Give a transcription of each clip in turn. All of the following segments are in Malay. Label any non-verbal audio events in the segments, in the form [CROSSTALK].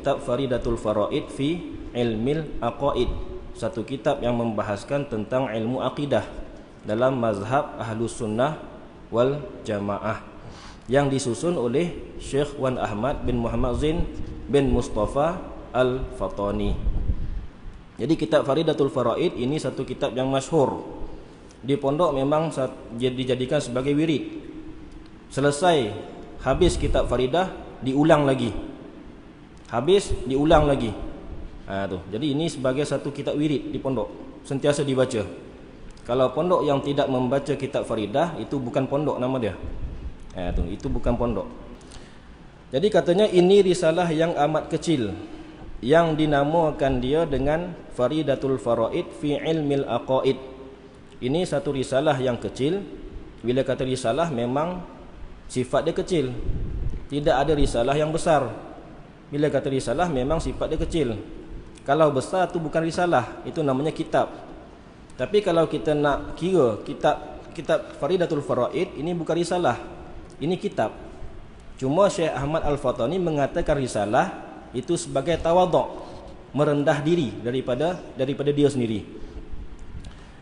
kitab Faridatul Faraid fi Ilmil Aqaid satu kitab yang membahaskan tentang ilmu akidah dalam mazhab Ahlus Sunnah wal Jamaah yang disusun oleh Syekh Wan Ahmad bin Muhammad Zain bin Mustafa Al-Fatani. Jadi kitab Faridatul Faraid ini satu kitab yang masyhur. Di pondok memang dijadikan sebagai wirid. Selesai habis kitab Faridah diulang lagi habis diulang lagi ha, tu. jadi ini sebagai satu kitab wirid di pondok sentiasa dibaca kalau pondok yang tidak membaca kitab faridah itu bukan pondok nama dia ha, tu. itu bukan pondok jadi katanya ini risalah yang amat kecil yang dinamakan dia dengan Faridatul Faraid fi Ilmil Aqaid. Ini satu risalah yang kecil. Bila kata risalah memang sifat dia kecil. Tidak ada risalah yang besar. Bila kata risalah memang sifat dia kecil. Kalau besar tu bukan risalah, itu namanya kitab. Tapi kalau kita nak kira kitab kitab Faridatul Faraid ini bukan risalah. Ini kitab. Cuma Syekh Ahmad Al-Fatani mengatakan risalah itu sebagai tawaduk, merendah diri daripada daripada dia sendiri.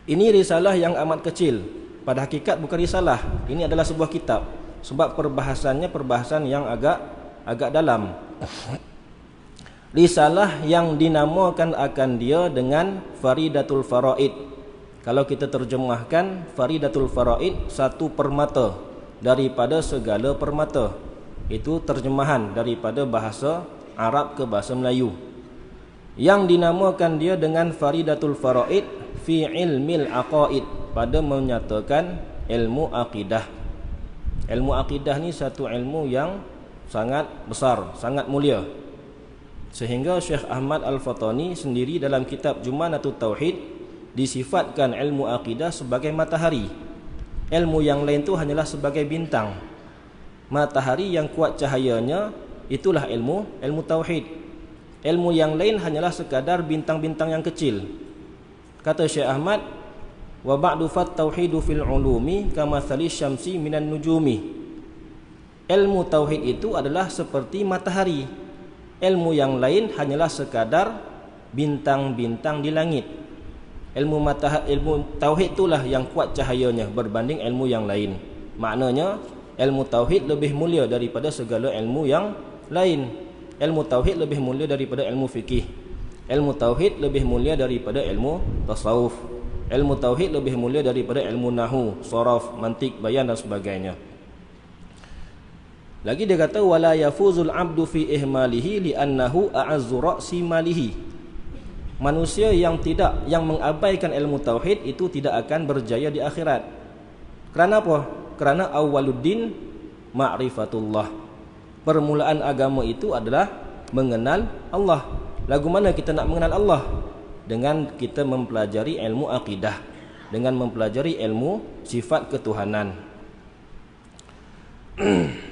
Ini risalah yang amat kecil. Pada hakikat bukan risalah. Ini adalah sebuah kitab. Sebab perbahasannya perbahasan yang agak agak dalam. Risalah yang dinamakan akan dia dengan Faridatul Faraid. Kalau kita terjemahkan Faridatul Faraid satu permata daripada segala permata. Itu terjemahan daripada bahasa Arab ke bahasa Melayu. Yang dinamakan dia dengan Faridatul Faraid fi ilmil aqaid pada menyatakan ilmu akidah. Ilmu akidah ni satu ilmu yang sangat besar, sangat mulia. Sehingga Syekh Ahmad Al-Fatani sendiri dalam kitab Jumanatut Tauhid disifatkan ilmu akidah sebagai matahari. Ilmu yang lain tu hanyalah sebagai bintang. Matahari yang kuat cahayanya itulah ilmu ilmu tauhid. Ilmu yang lain hanyalah sekadar bintang-bintang yang kecil. Kata Syekh Ahmad, "Wa ba'du fat tauhidu fil ulumi kama syamsi minan nujumi." Ilmu tauhid itu adalah seperti matahari. Ilmu yang lain hanyalah sekadar bintang-bintang di langit. Ilmu matahari, ilmu tauhid itulah yang kuat cahayanya berbanding ilmu yang lain. Maknanya ilmu tauhid lebih mulia daripada segala ilmu yang lain. Ilmu tauhid lebih mulia daripada ilmu fikih. Ilmu tauhid lebih mulia daripada ilmu tasawuf. Ilmu tauhid lebih mulia daripada ilmu nahu, saraf, mantik, bayan dan sebagainya. Lagi dia kata wala yafuzul abdu fi ihmalihi li annahu a'azzu ra'si malihi. Manusia yang tidak yang mengabaikan ilmu tauhid itu tidak akan berjaya di akhirat. Kerana apa? Kerana awwaluddin ma'rifatullah. Permulaan agama itu adalah mengenal Allah. Lagu mana kita nak mengenal Allah? Dengan kita mempelajari ilmu akidah, dengan mempelajari ilmu sifat ketuhanan. [CLEARS THROAT]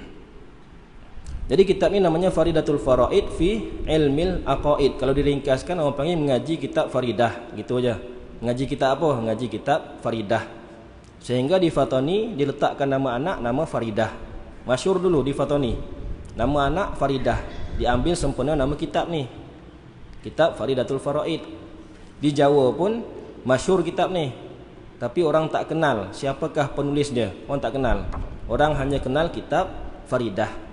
Jadi kitab ni namanya Faridatul Faraid fi Ilmil Aqaid. Kalau diringkaskan orang panggil mengaji kitab Faridah, gitu aja. Mengaji kitab apa? Mengaji kitab Faridah. Sehingga di Fatani diletakkan nama anak nama Faridah. Masyur dulu di Fatani. Nama anak Faridah. Diambil sempurna nama kitab ni. Kitab Faridatul Faraid. Di Jawa pun masyur kitab ni. Tapi orang tak kenal siapakah penulis dia. Orang tak kenal. Orang hanya kenal kitab Faridah.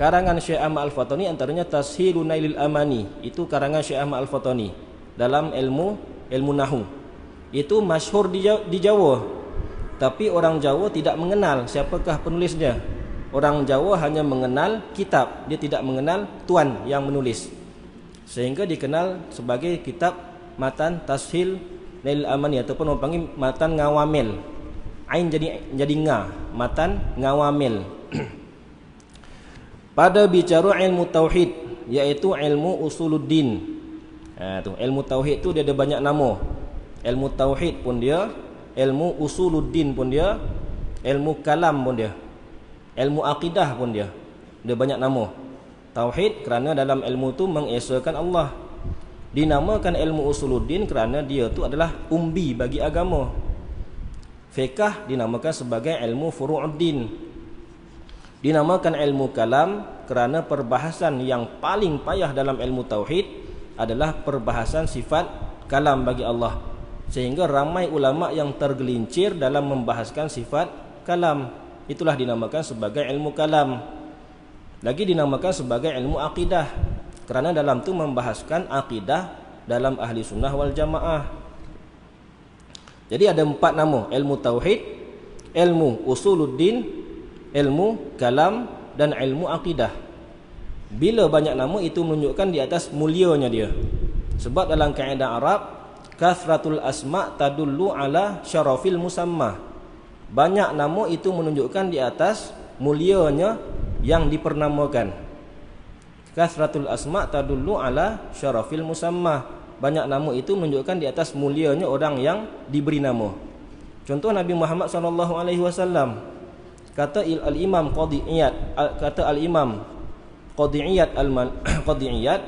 Karangan Syekh Ahmad Al-Fatani antaranya Tashilun Nailil Amani. Itu karangan Syekh Ahmad Al-Fatani dalam ilmu ilmu nahu. Itu masyhur di Jawa, di Jawa. Tapi orang Jawa tidak mengenal siapakah penulisnya. Orang Jawa hanya mengenal kitab, dia tidak mengenal tuan yang menulis. Sehingga dikenal sebagai kitab Matan Tashil Nailil Amani ataupun orang panggil Matan Ngawamil. Ain jadi jadi nga, Matan Ngawamil. [CLEARS THROAT] pada bicara ilmu tauhid iaitu ilmu usuluddin. Ha tu ilmu tauhid tu dia ada banyak nama. Ilmu tauhid pun dia ilmu usuluddin pun dia ilmu kalam pun dia ilmu akidah pun dia. Dia banyak nama. Tauhid kerana dalam ilmu tu mengesakan Allah. Dinamakan ilmu usuluddin kerana dia tu adalah umbi bagi agama. Fiqh dinamakan sebagai ilmu furu'uddin Dinamakan ilmu kalam kerana perbahasan yang paling payah dalam ilmu tauhid adalah perbahasan sifat kalam bagi Allah. Sehingga ramai ulama yang tergelincir dalam membahaskan sifat kalam. Itulah dinamakan sebagai ilmu kalam. Lagi dinamakan sebagai ilmu akidah. Kerana dalam tu membahaskan akidah dalam ahli sunnah wal jamaah. Jadi ada empat nama. Ilmu tauhid, ilmu usuluddin, ilmu kalam dan ilmu akidah. Bila banyak nama itu menunjukkan di atas mulianya dia. Sebab dalam kaedah Arab, kasratul asma tadullu ala syarafil musamma. Banyak nama itu menunjukkan di atas mulianya yang dipernamakan. Kasratul asma tadullu ala syarafil musamma. Banyak nama itu menunjukkan di atas mulianya orang yang diberi nama. Contoh Nabi Muhammad sallallahu alaihi wasallam kata al-imam qadi iyad kata al-imam [COUGHS] qadi iyad al-qadi iyad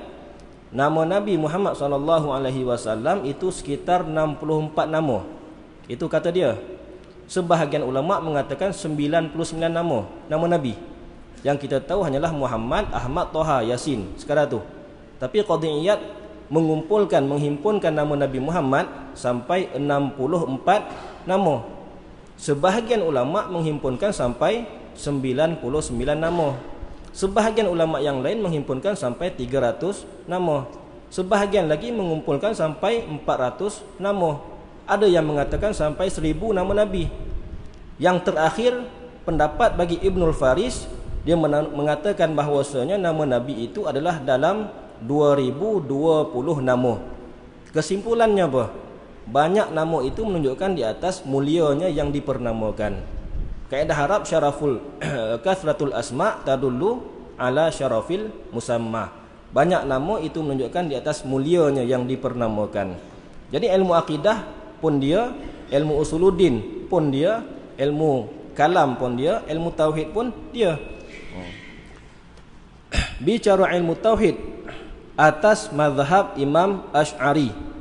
nama nabi Muhammad sallallahu alaihi wasallam itu sekitar 64 nama. Itu kata dia. Sebahagian ulama mengatakan 99 nama nama nabi. Yang kita tahu hanyalah Muhammad Ahmad Toha Yasin sekarang tu. Tapi qadi iyad mengumpulkan menghimpunkan nama nabi Muhammad sampai 64 nama Sebahagian ulama menghimpunkan sampai 99 nama. Sebahagian ulama yang lain menghimpunkan sampai 300 nama. Sebahagian lagi mengumpulkan sampai 400 nama. Ada yang mengatakan sampai 1000 nama nabi. Yang terakhir pendapat bagi Ibnul Faris dia mengatakan bahawasanya nama nabi itu adalah dalam 2020 nama. Kesimpulannya apa? Banyak nama itu menunjukkan di atas mulianya yang dipernamakan. Kaedah Arab syaraful [CLEARS THROAT] kasratul asma tadullu ala syarafil musamma. Banyak nama itu menunjukkan di atas mulianya yang dipernamakan. Jadi ilmu akidah pun dia, ilmu usuluddin pun dia, ilmu kalam pun dia, ilmu tauhid pun dia. [CLEARS THROAT] Bicara ilmu tauhid atas mazhab Imam Ash'ari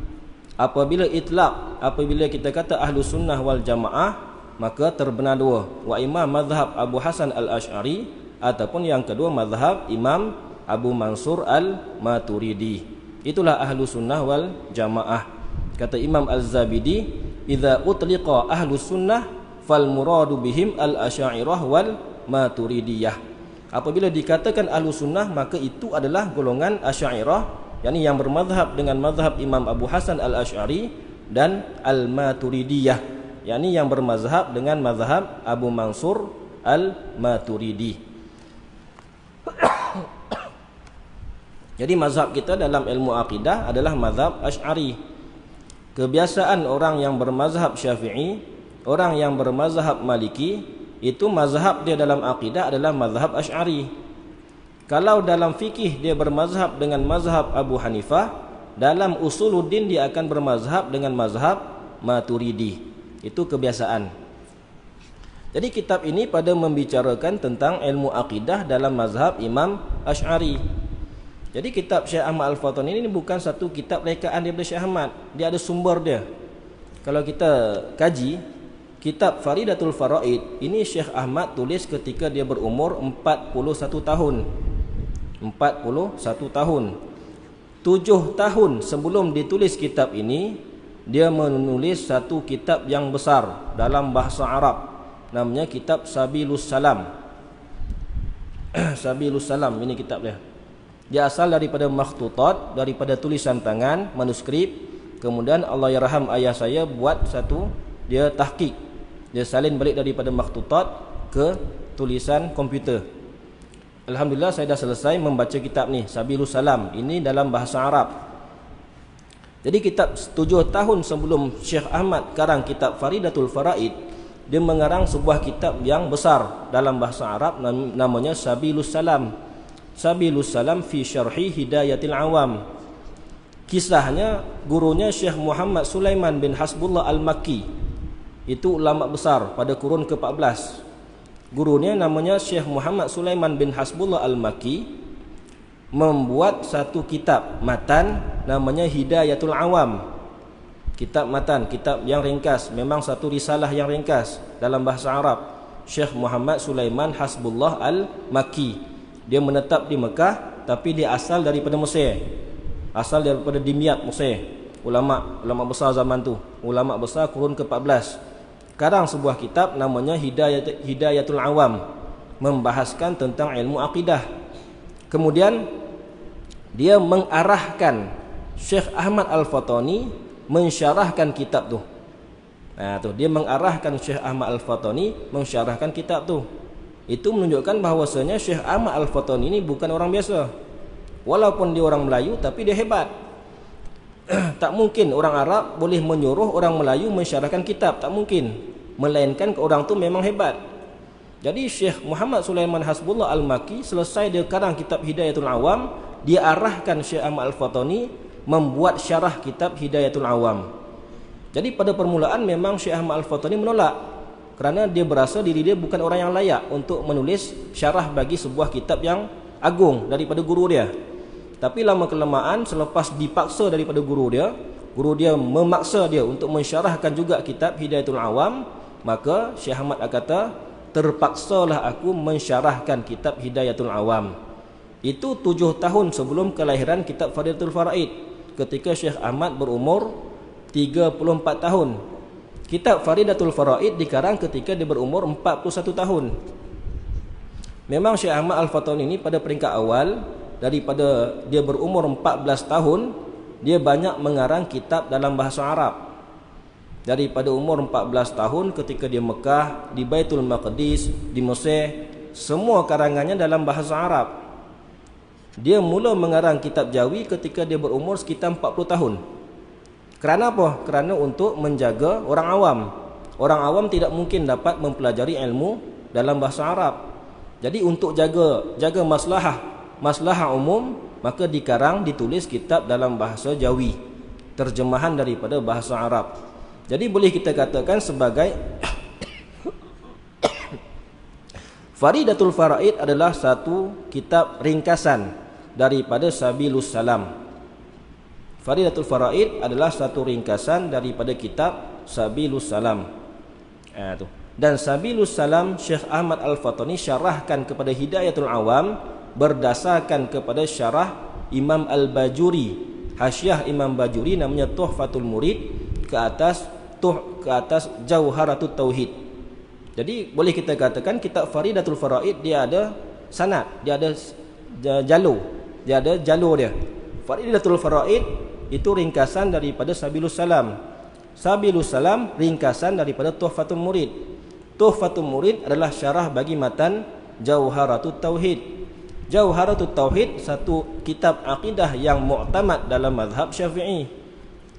apabila itlaq apabila kita kata ahlu sunnah wal jamaah maka terbenar dua. Wa imam mazhab Abu Hasan al-Ash'ari ataupun yang kedua mazhab Imam Abu Mansur al-Maturidi. Itulah ahlu sunnah wal jamaah. Kata Imam al-Zabidi idza utliqa ahlu sunnah fal muradu bihim al-asy'ariyah wal maturidiyah. Apabila dikatakan ahlu sunnah maka itu adalah golongan asy'ariyah yakni yang bermadhab dengan madhab Imam Abu Hasan Al-Ash'ari dan Al-Maturidiyah. Yakni yang bermazhab dengan mazhab Abu Mansur Al-Maturidi. [COUGHS] Jadi mazhab kita dalam ilmu akidah adalah mazhab Ash'ari. Kebiasaan orang yang bermazhab Syafi'i orang yang bermazhab Maliki itu mazhab dia dalam akidah adalah mazhab Ash'ari kalau dalam fikih dia bermazhab dengan mazhab Abu Hanifah, dalam usuluddin dia akan bermazhab dengan mazhab Maturidi. Itu kebiasaan. Jadi kitab ini pada membicarakan tentang ilmu akidah dalam mazhab Imam Ash'ari. Jadi kitab Syekh Ahmad Al-Fatan ini bukan satu kitab rekaan daripada Syekh Ahmad. Dia ada sumber dia. Kalau kita kaji, kitab Faridatul Faraid, ini Syekh Ahmad tulis ketika dia berumur 41 tahun. 41 tahun. 7 tahun sebelum ditulis kitab ini dia menulis satu kitab yang besar dalam bahasa Arab namanya kitab Sabilus Salam. [CLEARS THROAT] Sabilus Salam ini kitab dia. Dia asal daripada makhtutat daripada tulisan tangan manuskrip. Kemudian Allah yarham ayah saya buat satu dia tahqiq. Dia salin balik daripada makhtutat ke tulisan komputer Alhamdulillah saya dah selesai membaca kitab ni Sabilus Salam. Ini dalam bahasa Arab. Jadi kitab tujuh tahun sebelum Syekh Ahmad karang kitab Faridatul Faraid dia mengarang sebuah kitab yang besar dalam bahasa Arab namanya Sabilus Salam. Sabilus Salam fi syarhi hidayatil awam. Kisahnya gurunya Syekh Muhammad Sulaiman bin Hasbullah Al-Makki. Itu ulama besar pada kurun ke-14 gurunya namanya Syekh Muhammad Sulaiman bin Hasbullah Al-Maki membuat satu kitab matan namanya Hidayatul Awam kitab matan kitab yang ringkas memang satu risalah yang ringkas dalam bahasa Arab Syekh Muhammad Sulaiman Hasbullah Al-Maki. Dia menetap di Mekah tapi dia asal daripada Mesir. Asal daripada Dimyat Mesir. Ulama ulama besar zaman tu. Ulama besar kurun ke-14. Sekarang sebuah kitab namanya Hidayat Hidayatul Awam membahaskan tentang ilmu akidah. Kemudian dia mengarahkan Syekh Ahmad Al-Fatani mensyarahkan kitab tu. Nah tu dia mengarahkan Syekh Ahmad Al-Fatani mensyarahkan kitab tu. Itu menunjukkan bahawasanya Syekh Ahmad Al-Fatani ini bukan orang biasa. Walaupun dia orang Melayu tapi dia hebat. [CLEARS THROAT] tak mungkin orang Arab boleh menyuruh orang Melayu mensyarahkan kitab, tak mungkin melainkan orang tu memang hebat. Jadi Syekh Muhammad Sulaiman Hasbullah Al-Maki selesai dia karang kitab Hidayatul Awam, dia arahkan Syekh Ahmad Al-Fatani membuat syarah kitab Hidayatul Awam. Jadi pada permulaan memang Syekh Ahmad Al-Fatani menolak kerana dia berasa diri dia bukan orang yang layak untuk menulis syarah bagi sebuah kitab yang agung daripada guru dia. Tapi lama kelamaan selepas dipaksa daripada guru dia, guru dia memaksa dia untuk mensyarahkan juga kitab Hidayatul Awam, maka Syekh Ahmad kata terpaksalah aku mensyarahkan kitab Hidayatul Awam. Itu tujuh tahun sebelum kelahiran kitab Fadilatul Faraid ketika Syekh Ahmad berumur 34 tahun. Kitab Faridatul Faraid dikarang ketika dia berumur 41 tahun. Memang Syekh Ahmad Al-Fatun ini pada peringkat awal daripada dia berumur 14 tahun dia banyak mengarang kitab dalam bahasa Arab daripada umur 14 tahun ketika dia Mekah di Baitul Maqdis di Mesir semua karangannya dalam bahasa Arab. Dia mula mengarang kitab Jawi ketika dia berumur sekitar 40 tahun. Kerana apa? kerana untuk menjaga orang awam. Orang awam tidak mungkin dapat mempelajari ilmu dalam bahasa Arab. Jadi untuk jaga jaga maslahah maslahah umum maka dikarang ditulis kitab dalam bahasa Jawi terjemahan daripada bahasa Arab jadi boleh kita katakan sebagai Faridatul Faraid adalah satu kitab ringkasan daripada Sabilus Salam. Faridatul Faraid adalah satu ringkasan daripada kitab Sabilus Salam. Eh, tu. Dan Sabilus Salam Syekh Ahmad Al-Fatani syarahkan kepada Hidayatul Awam berdasarkan kepada syarah Imam Al-Bajuri. Hasyiah Imam Bajuri namanya Tuhfatul Murid ke atas tuh ke atas jauharatut tauhid. Jadi boleh kita katakan kitab Faridatul Faraid dia ada sanad, dia ada jalur, dia ada jalur dia. Faridatul Faraid itu ringkasan daripada Sabilus Salam. Sabilus Salam ringkasan daripada Tuhfatul Murid. Tuhfatul Murid adalah syarah bagi matan Jauharatut Tauhid. Jauharatut Tauhid satu kitab akidah yang muktamad dalam mazhab Syafi'i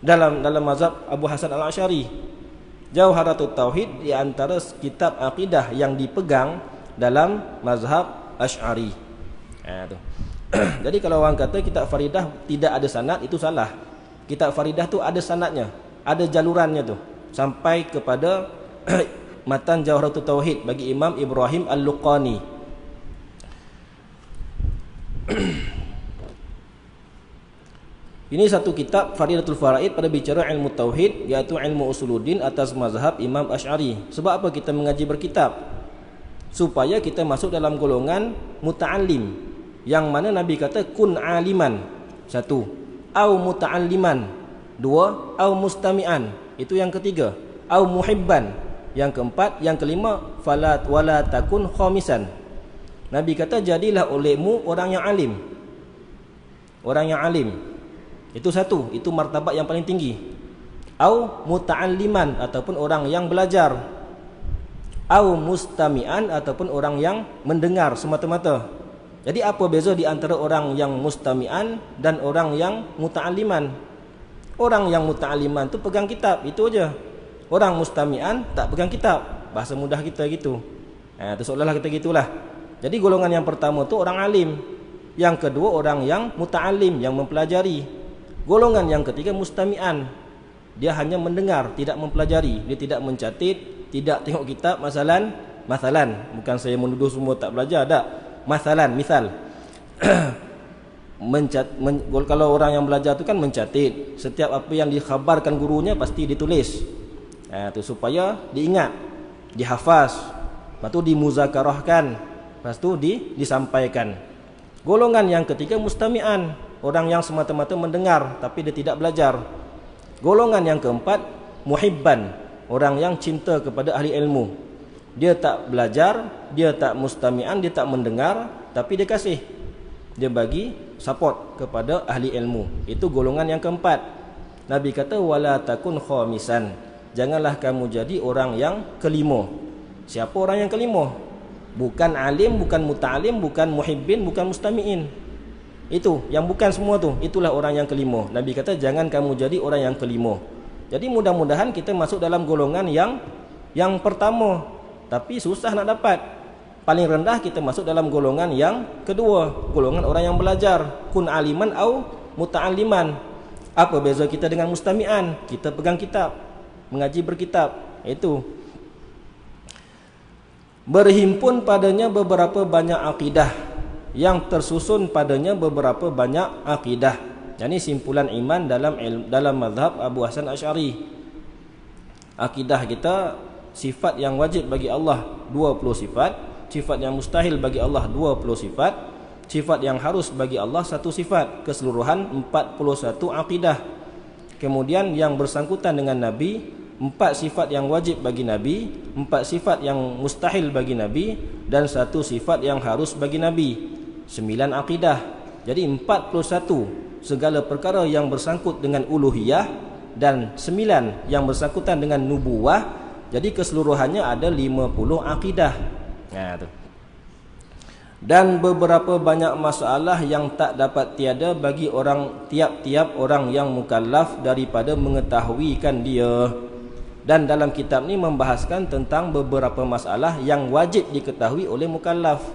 dalam dalam mazhab Abu Hasan Al-Asy'ari. Jauharatul Tauhid di antara kitab akidah yang dipegang dalam mazhab Asy'ari. Ha tu. [CLEARS THROAT] Jadi kalau orang kata kitab Faridah tidak ada sanad itu salah. Kitab Faridah tu ada sanadnya, ada jalurannya tu sampai kepada [CLEARS THROAT] matan Jauharatul Tauhid bagi Imam Ibrahim Al-Luqani. [CLEARS THROAT] Ini satu kitab Faridatul Faraid pada bicara ilmu tauhid iaitu ilmu usuluddin atas mazhab Imam Asy'ari. Sebab apa kita mengaji berkitab? Supaya kita masuk dalam golongan muta'allim. Yang mana Nabi kata kun aliman. Satu, au muta'alliman. Dua, au mustami'an. Itu yang ketiga. Au muhibban. Yang keempat, yang kelima, falat wala takun khamisan. Nabi kata jadilah olehmu orang yang alim. Orang yang alim. Itu satu, itu martabat yang paling tinggi. Au muta'alliman ataupun orang yang belajar. Au mustami'an ataupun orang yang mendengar semata-mata. Jadi apa beza di antara orang yang mustami'an dan orang yang muta'alliman? Orang yang muta'alliman tu pegang kitab, itu aja. Orang mustami'an tak pegang kitab. Bahasa mudah kita gitu. Ha, tu seolah-olah kita gitulah. Jadi golongan yang pertama tu orang alim. Yang kedua orang yang muta'allim, yang mempelajari. Golongan yang ketiga mustami'an. Dia hanya mendengar, tidak mempelajari. Dia tidak mencatat, tidak tengok kitab. Masalan, masalan. Bukan saya menuduh semua tak belajar, tak. Masalan, misal. [CLEARS THROAT] Mencat, men, kalau orang yang belajar tu kan mencatat. Setiap apa yang dikhabarkan gurunya pasti ditulis. Ha, tu supaya diingat, dihafaz. lepas tu dimuzakarahkan lepas tu di, disampaikan golongan yang ketiga mustami'an orang yang semata-mata mendengar tapi dia tidak belajar. Golongan yang keempat muhibban. Orang yang cinta kepada ahli ilmu. Dia tak belajar dia tak mustami'an dia tak mendengar tapi dia kasih. Dia bagi support kepada ahli ilmu. Itu golongan yang keempat. Nabi kata wala takun khamisan. Janganlah kamu jadi orang yang kelima. Siapa orang yang kelima? Bukan alim bukan muta'alim bukan muhibbin bukan mustami'in itu yang bukan semua tu. Itulah orang yang kelima. Nabi kata jangan kamu jadi orang yang kelima. Jadi mudah-mudahan kita masuk dalam golongan yang yang pertama. Tapi susah nak dapat. Paling rendah kita masuk dalam golongan yang kedua. Golongan orang yang belajar. Kun aliman au muta'alliman. Apa beza kita dengan mustami'an? Kita pegang kitab. Mengaji berkitab. Itu. Berhimpun padanya beberapa banyak akidah yang tersusun padanya beberapa banyak akidah. Ini simpulan iman dalam dalam mazhab Abu Hasan Asy'ari. Akidah kita sifat yang wajib bagi Allah 20 sifat, sifat yang mustahil bagi Allah 20 sifat, sifat yang harus bagi Allah satu sifat, keseluruhan 41 akidah. Kemudian yang bersangkutan dengan Nabi, empat sifat yang wajib bagi Nabi, empat sifat yang mustahil bagi Nabi dan satu sifat yang harus bagi Nabi sembilan akidah. Jadi empat puluh satu segala perkara yang bersangkut dengan uluhiyah dan sembilan yang bersangkutan dengan nubuwah. Jadi keseluruhannya ada lima puluh akidah. Nah, tu. Dan beberapa banyak masalah yang tak dapat tiada bagi orang tiap-tiap orang yang mukallaf daripada mengetahuikan dia. Dan dalam kitab ni membahaskan tentang beberapa masalah yang wajib diketahui oleh mukallaf.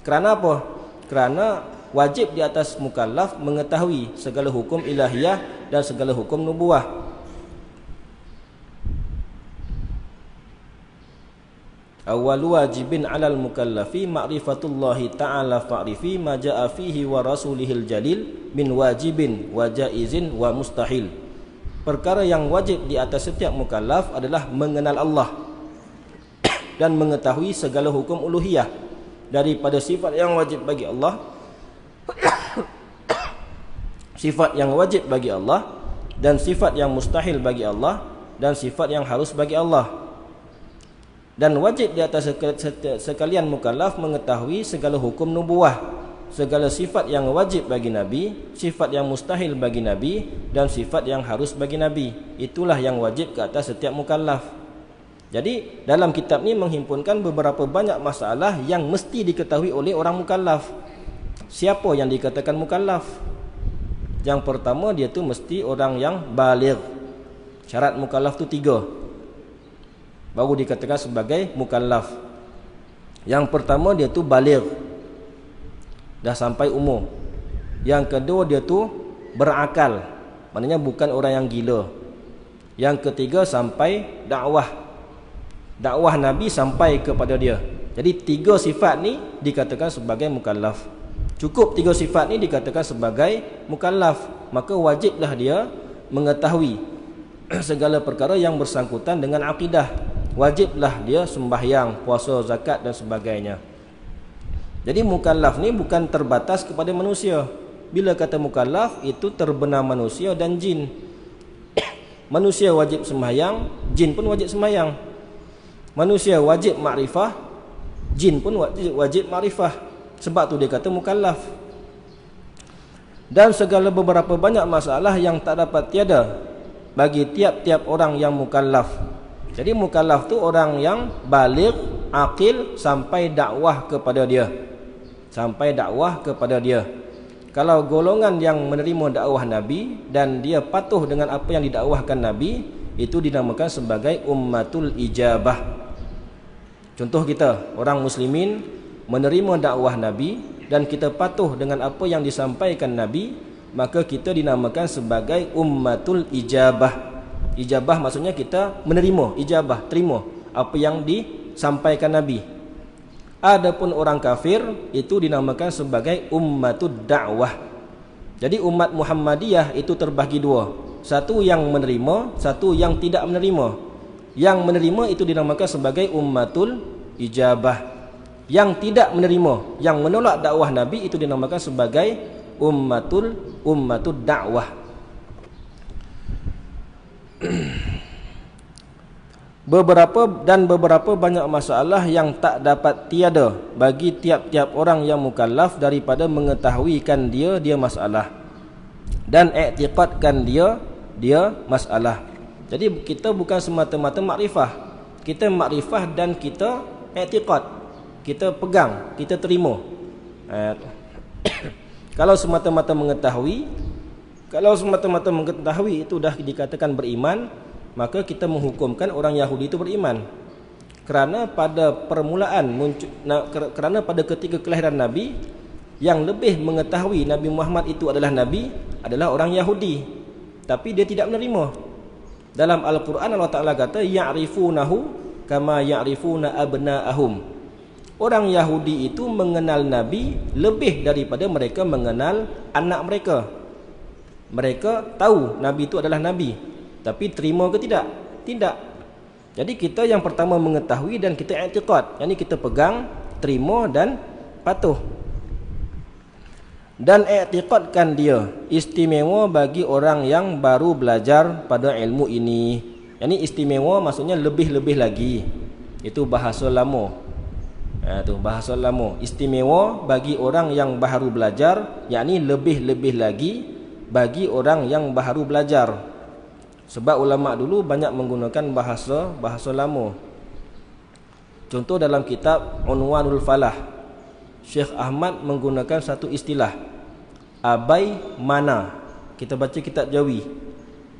Kerana apa? Kerana wajib di atas mukallaf mengetahui segala hukum ilahiyah dan segala hukum nubuah. Awal wajibin alal mukallafi ma'rifatullahi ta'ala fa'rifi ma ja'a fihi wa rasulihil jalil min wajibin wa jaizin wa mustahil. Perkara yang wajib di atas setiap mukallaf adalah mengenal Allah [COUGHS] dan mengetahui segala hukum uluhiyah daripada sifat yang wajib bagi Allah. [COUGHS] Sifat yang wajib bagi Allah dan sifat yang mustahil bagi Allah dan sifat yang harus bagi Allah. Dan wajib di atas sekalian mukallaf mengetahui segala hukum nubuah segala sifat yang wajib bagi nabi sifat yang mustahil bagi nabi dan sifat yang harus bagi nabi. Itulah yang wajib ke atas setiap mukallaf jadi dalam kitab ni menghimpunkan beberapa banyak masalah yang mesti diketahui oleh orang mukallaf. Siapa yang dikatakan mukallaf? Yang pertama dia tu mesti orang yang baligh. Syarat mukallaf tu tiga. Baru dikatakan sebagai mukallaf. Yang pertama dia tu baligh. Dah sampai umur. Yang kedua dia tu berakal. Maknanya bukan orang yang gila. Yang ketiga sampai dakwah dakwah Nabi sampai kepada dia. Jadi tiga sifat ni dikatakan sebagai mukallaf. Cukup tiga sifat ni dikatakan sebagai mukallaf, maka wajiblah dia mengetahui [CLEARS THROAT] segala perkara yang bersangkutan dengan akidah. Wajiblah dia sembahyang, puasa, zakat dan sebagainya. Jadi mukallaf ni bukan terbatas kepada manusia. Bila kata mukallaf itu terbenar manusia dan jin. [CLEARS THROAT] manusia wajib sembahyang, jin pun wajib sembahyang. Manusia wajib makrifah, jin pun wajib, wajib makrifah. Sebab tu dia kata mukallaf. Dan segala beberapa banyak masalah yang tak dapat tiada bagi tiap-tiap orang yang mukallaf. Jadi mukallaf tu orang yang balik, akil sampai dakwah kepada dia. Sampai dakwah kepada dia. Kalau golongan yang menerima dakwah Nabi dan dia patuh dengan apa yang didakwahkan Nabi, itu dinamakan sebagai ummatul ijabah. Contoh kita, orang muslimin menerima dakwah Nabi dan kita patuh dengan apa yang disampaikan Nabi, maka kita dinamakan sebagai ummatul ijabah. Ijabah maksudnya kita menerima, ijabah, terima apa yang disampaikan Nabi. Adapun orang kafir itu dinamakan sebagai ummatud dakwah. Jadi umat Muhammadiyah itu terbagi dua. Satu yang menerima, satu yang tidak menerima. Yang menerima itu dinamakan sebagai ummatul ijabah. Yang tidak menerima yang menolak dakwah nabi itu dinamakan sebagai ummatul ummatud dakwah. [CLEARS THROAT] Beberapa dan beberapa banyak masalah yang tak dapat tiada bagi tiap-tiap orang yang mukallaf daripada mengetahuikan dia dia masalah. Dan i'tiqadkan dia dia masalah. Jadi kita bukan semata-mata makrifah. Kita makrifah dan kita i'tiqad. Kita pegang kita terima. Eh, [COUGHS] kalau semata-mata mengetahui kalau semata-mata mengetahui itu dah dikatakan beriman maka kita menghukumkan orang Yahudi itu beriman. Kerana pada permulaan kerana pada ketika kelahiran Nabi yang lebih mengetahui Nabi Muhammad itu adalah Nabi adalah orang Yahudi tapi dia tidak menerima dalam Al-Quran Allah Ta'ala kata ya'rifunahu kama ya'rifuna abna'ahum orang Yahudi itu mengenal Nabi lebih daripada mereka mengenal anak mereka mereka tahu Nabi itu adalah Nabi tapi terima ke tidak? Tidak. Jadi kita yang pertama mengetahui dan kita i'tiqad. Yang ini kita pegang, terima dan patuh. Dan i'tiqadkan dia istimewa bagi orang yang baru belajar pada ilmu ini. Yang ini istimewa maksudnya lebih-lebih lagi. Itu bahasa lama. Ha, itu bahasa lama. Istimewa bagi orang yang baru belajar, yakni lebih-lebih lagi bagi orang yang baru belajar. Sebab ulama dulu banyak menggunakan bahasa bahasa lama. Contoh dalam kitab Unwanul Falah, Syekh Ahmad menggunakan satu istilah abai mana. Kita baca kitab Jawi.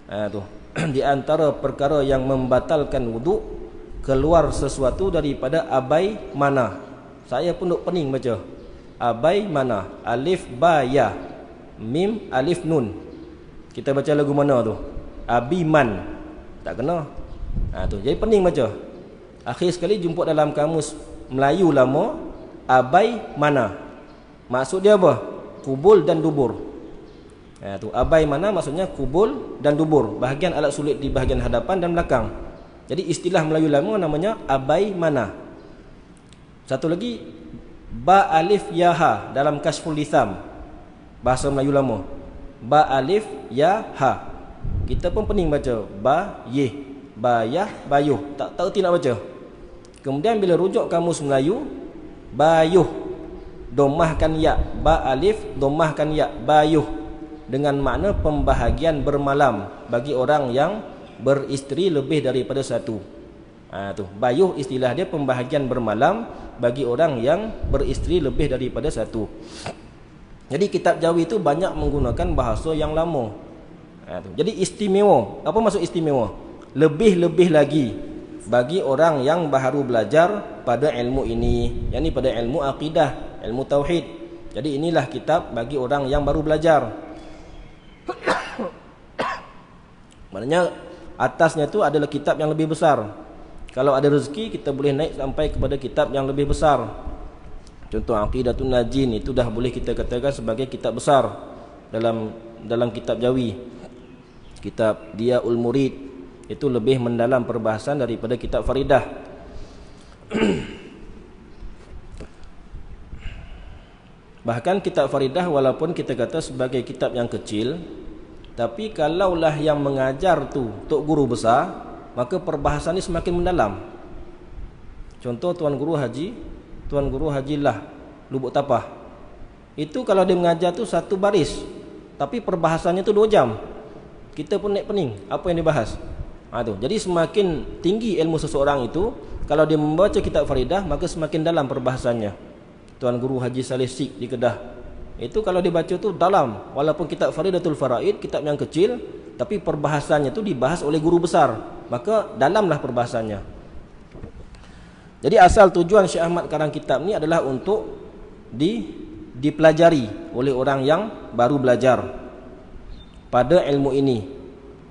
Ha, tu. [CLEARS THROAT] Di antara perkara yang membatalkan wuduk keluar sesuatu daripada abai mana. Saya pun duk pening baca. Abai mana? Alif ba ya. Mim alif nun. Kita baca lagu mana tu? abiman tak kena ha, tu jadi pening baca akhir sekali jumpa dalam kamus Melayu lama abai mana maksud dia apa kubul dan dubur. Ha, tu abai mana maksudnya kubul dan dubur. Bahagian alat sulit di bahagian hadapan dan belakang. Jadi istilah Melayu lama namanya abai mana. Satu lagi ba alif ya ha dalam kasful lisam bahasa Melayu lama. Ba alif ya ha. Kita pun pening baca ba ye ba ya bayuh tak tahu tidak baca. Kemudian bila rujuk kamus Melayu bayuh domahkan ya ba alif domahkan ya bayuh dengan makna pembahagian bermalam bagi orang yang beristeri lebih daripada satu ha, tu bayuh istilah dia pembahagian bermalam bagi orang yang beristeri lebih daripada satu jadi kitab Jawi itu banyak menggunakan bahasa yang lama Ha, tu. Jadi istimewa. Apa maksud istimewa? Lebih-lebih lagi bagi orang yang baru belajar pada ilmu ini. Yang ini pada ilmu akidah, ilmu tauhid. Jadi inilah kitab bagi orang yang baru belajar. [COUGHS] Maknanya atasnya itu adalah kitab yang lebih besar. Kalau ada rezeki kita boleh naik sampai kepada kitab yang lebih besar. Contoh Aqidatun Najin itu dah boleh kita katakan sebagai kitab besar dalam dalam kitab Jawi kitab dia ul murid itu lebih mendalam perbahasan daripada kitab faridah. Bahkan kitab faridah walaupun kita kata sebagai kitab yang kecil tapi kalaulah yang mengajar tu tok guru besar maka perbahasan ini semakin mendalam. Contoh tuan guru haji tuan guru hajilah lubuk tapah. Itu kalau dia mengajar tu satu baris tapi perbahasannya tu dua jam. Kita pun naik pening apa yang dibahas ha, tu. jadi semakin tinggi ilmu seseorang itu kalau dia membaca kitab Faridah maka semakin dalam perbahasannya. Tuan Guru Haji Saleh Sik di Kedah. Itu kalau dia baca tu dalam. Walaupun kitab Faridatul Faraid kitab yang kecil tapi perbahasannya tu dibahas oleh guru besar. Maka dalamlah perbahasannya. Jadi asal tujuan Syekh Ahmad karang kitab ni adalah untuk di dipelajari oleh orang yang baru belajar pada ilmu ini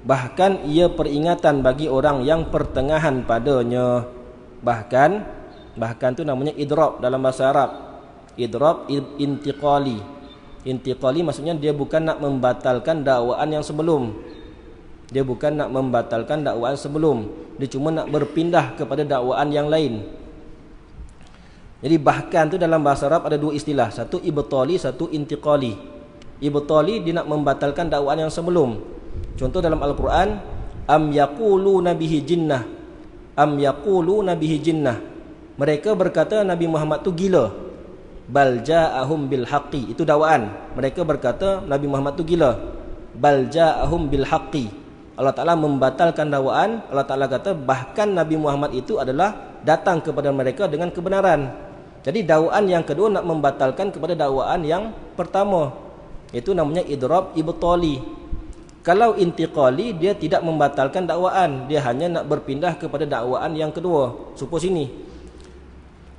bahkan ia peringatan bagi orang yang pertengahan padanya. Bahkan bahkan tu namanya idrab dalam bahasa Arab. Idrab intiqali. Intiqali maksudnya dia bukan nak membatalkan dakwaan yang sebelum. Dia bukan nak membatalkan dakwaan sebelum. Dia cuma nak berpindah kepada dakwaan yang lain. Jadi bahkan tu dalam bahasa Arab ada dua istilah, satu ibtali, satu intiqali. Ibtali dia nak membatalkan dakwaan yang sebelum. Contoh dalam Al-Quran, am yaqulu nabihi jinnah. Am yaqulu nabihi jinnah. Mereka berkata Nabi Muhammad tu gila. Bal ja'ahum bil haqqi. Itu dakwaan. Mereka berkata Nabi Muhammad tu gila. Bal ja'ahum bil haqqi. Allah Taala membatalkan dakwaan. Allah Taala kata bahkan Nabi Muhammad itu adalah datang kepada mereka dengan kebenaran. Jadi dakwaan yang kedua nak membatalkan kepada dakwaan yang pertama. Itu namanya idrab ibtali. Kalau intiqali dia tidak membatalkan dakwaan, dia hanya nak berpindah kepada dakwaan yang kedua. Suppose ini.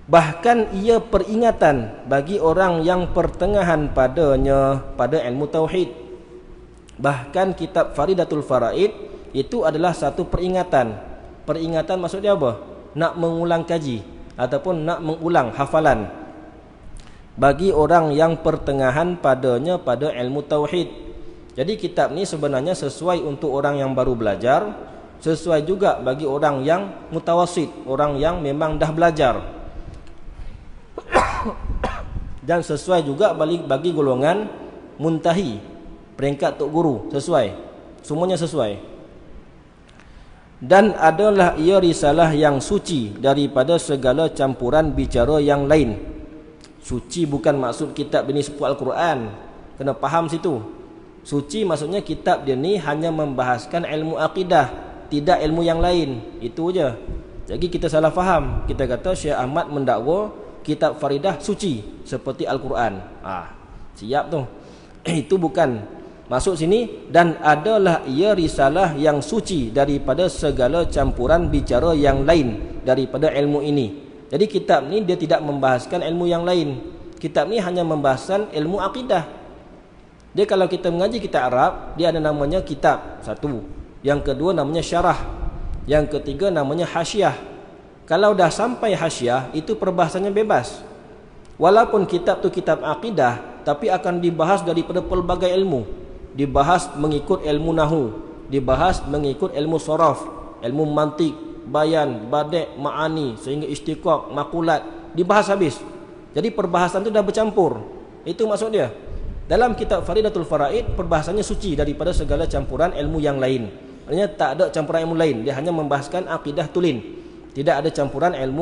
Bahkan ia peringatan bagi orang yang pertengahan padanya pada ilmu tauhid. Bahkan kitab Faridatul Faraid itu adalah satu peringatan. Peringatan maksudnya apa? Nak mengulang kaji ataupun nak mengulang hafalan bagi orang yang pertengahan padanya pada ilmu tauhid. Jadi kitab ni sebenarnya sesuai untuk orang yang baru belajar, sesuai juga bagi orang yang mutawasid, orang yang memang dah belajar. [COUGHS] Dan sesuai juga bagi golongan muntahi, peringkat tok guru, sesuai. Semuanya sesuai dan adalah ia risalah yang suci daripada segala campuran bicara yang lain. Suci bukan maksud kitab ini sepuh Al-Quran. Kena faham situ. Suci maksudnya kitab dia ni hanya membahaskan ilmu akidah, tidak ilmu yang lain. Itu aja. Jadi kita salah faham. Kita kata Syekh Ahmad mendakwa kitab Faridah suci seperti Al-Quran. Ah, siap tu. [CLEARS THROAT] Itu bukan Masuk sini dan adalah ia risalah yang suci daripada segala campuran bicara yang lain daripada ilmu ini. Jadi kitab ni dia tidak membahaskan ilmu yang lain. Kitab ni hanya membahaskan ilmu akidah. Dia kalau kita mengaji kitab Arab, dia ada namanya kitab satu. Yang kedua namanya syarah. Yang ketiga namanya hasyiah. Kalau dah sampai hasyiah, itu perbahasannya bebas. Walaupun kitab tu kitab akidah, tapi akan dibahas daripada pelbagai ilmu dibahas mengikut ilmu nahu dibahas mengikut ilmu soraf ilmu mantik bayan badek ma'ani sehingga istiqaq makulat dibahas habis jadi perbahasan itu dah bercampur itu maksud dia dalam kitab Faridatul Faraid perbahasannya suci daripada segala campuran ilmu yang lain. Artinya tak ada campuran ilmu lain. Dia hanya membahaskan akidah tulin. Tidak ada campuran ilmu